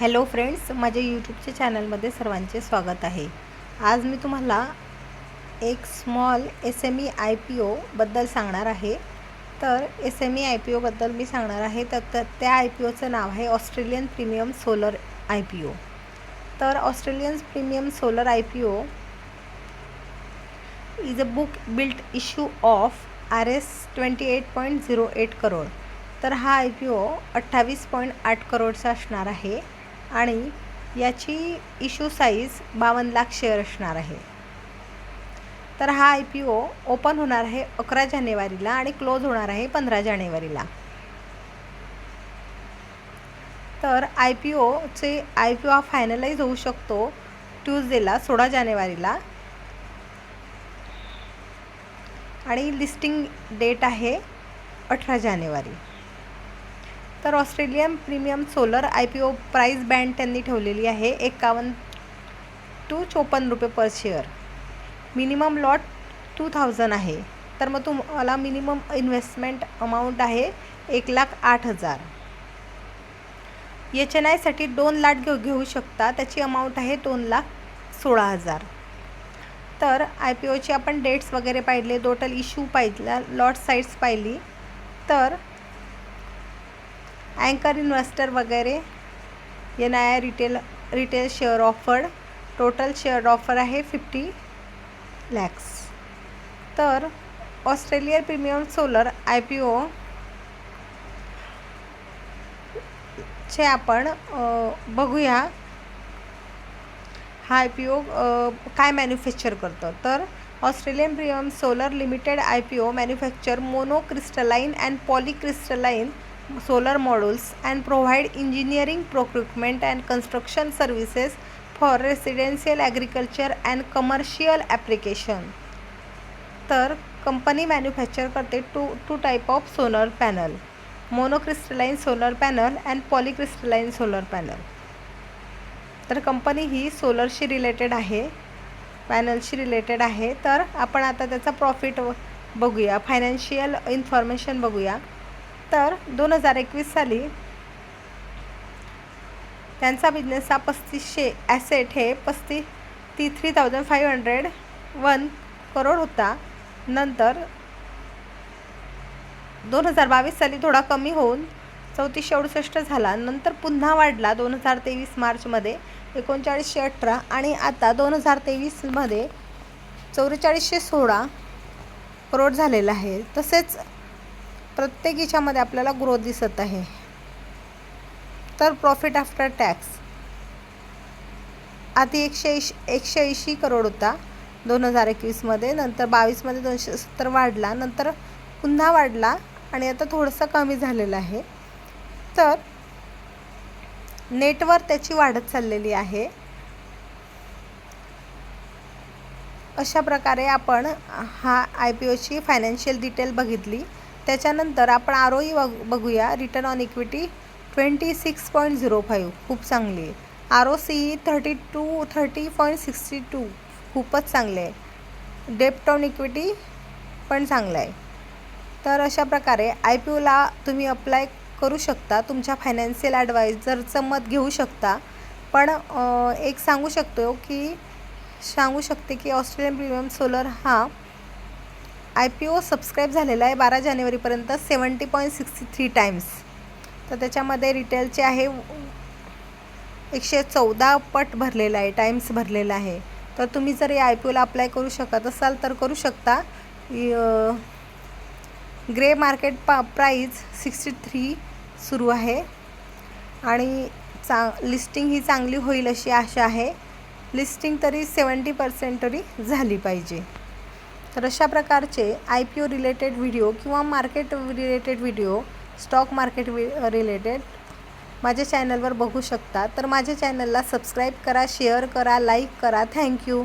Hello friends माझ्या यूट्यूबच्या चॅनलमध्ये सर्वांचे स्वागत आहे. आज मी तुम्हाला एक small S M E I P ओबद्दल सांगणार आहे. तर S M E I P ओबद्दल मी सांगणार आहे. तर तर त्या आय पी ओचं नाव आहे Australian premium solar I P O तर Australian premium solar I P O is a book built issue of R S twenty eight point zero eight crore. तर हा आय पी ओ अठ्ठावीस पॉईंट आठ करोडचा असणार आहे. आणि याची इश्यू साईज बावन्न लाख शेअर असणार आहे. तर हा आय पी ओ ओपन होणार आहे अकरा जानेवारीला आणि क्लोज होणार आहे पंधरा जानेवारीला. तर आय पी ओचे आय पी ओ हा फायनलाईज होऊ शकतो ट्यूजडेला सोळा जानेवारीला. आणि लिस्टिंग डेट आहे अठरा जानेवारी. तर Australian premium solar I P O price band त्यांनी ठेवलेली आहे एकावन्न टू चोपन्न रुपये per share. Minimum lot two thousand आहे. तर मग तुम्हाला मिनिमम इन्व्हेस्टमेंट अमाऊंट आहे एक लाख आठ हजार. एच एन आयसाठी दोन लाट घेऊ घेऊ शकता. त्याची अमाऊंट आहे दोन लाख सोळा हजार. तर आय पी ओची आपण डेट्स वगैरे पाहिले टोटल इश्यू पाहिला लॉट साईट्स पाहिली. तर अँकर इन्व्हेस्टर वगैरे N I I retail retail share offered total share offer आहे फिफ्टी लॅक्स तर Australian premium solar I P O चे आपण बघूया. हा आय पी ओ काय मॅन्युफॅक्चर करतं? तर Australian premium solar limited I P O manufacture monocrystalline and polycrystalline solar modules and provide engineering procurement and construction services for residential agriculture and commercial application. तर company manufacture करते two two type of solar panel monocrystalline solar panel and polycrystalline solar panel तर company ही सोलरशी related आहे पॅनलशी related आहे. तर आपण आता त्याचा प्रॉफिट बघूया फायनान्शियल इन्फॉर्मेशन बघूया. तर दोन हजार एकवीस साली त्यांचा बिझनेस हा पस्तीसशे ॲसेट हे पस्तीस ती three thousand five hundred one crore होता. नंतर दोन हजार बावीस साली थोडा कमी होऊन चौतीसशे अडुसष्ट झाला. नंतर पुन्हा वाढला दोन हजार तेवीस मार्चमध्ये एकोणचाळीसशे अठरा आणि आता दोन हजार तेवीसमध्ये चौवेचाळीसशे सोळा करोड झालेला आहे. तसेच प्रत्येक याच्यामध्ये आपल्याला ग्रोथ दिसत आहे. तर प्रॉफिट आफ्टर टॅक्स आधी एकशे ऐंशी एकशे ऐंशी करोड होता दोन हजार एकवीसमध्ये. नंतर बावीसमध्ये दोनशे सत्तर वाढला. नंतर पुन्हा वाढला आणि आता थोडंसं कमी झालेलं आहे. तर नेटवर त्याची वाढत चाललेली आहे. अशा प्रकारे आपण हा आय पी ओची फायनान्शियल डिटेल बघितली. त्याच्यानंतर आपण आर ओ ई बघ बघूया. Return on equity twenty six point zero five खूप चांगली आहे. R O C thirty two thirty point sixty two खूपच चांगले आहे. डेप्ट ऑन इक्विटी पण चांगलं आहे. तर अशा प्रकारे आय पी ओला तुम्ही अप्लाय करू शकता. तुमच्या फायनान्शियल ॲडवायझरचं मत घेऊ शकता. पण एक सांगू शकतो की सांगू शकते की ऑस्ट्रेलियन प्रीमियम सोलर हा आय पी ओ सबस्क्राईब झालेला आहे बारा जानेवारीपर्यंत seventy point sixty three times तर त्याच्यामध्ये रिटेलचे आहे एकशे चौदा पट भरलेला आहे टाईम्स भरलेला आहे. तर तुम्ही जर या आय पी ओला अप्लाय करू शकत असाल तर करू शकता. ग्रे मार्केट पा प्राईज सिक्स्टी थ्री सुरू आहे. आणि चा लिस्टिंग ही चांगली होईल अशी आशा आहे. लिस्टिंग तरी सेवन्टी पर्सेंट तरी झाली पाहिजे. तर अशा प्रकारचे I P O related video किंवा market related video stock market related माझ्या चॅनलवर बघू शकता. तर माझ्या चॅनलला सबस्क्राईब करा शेअर करा लाईक करा. थँक्यू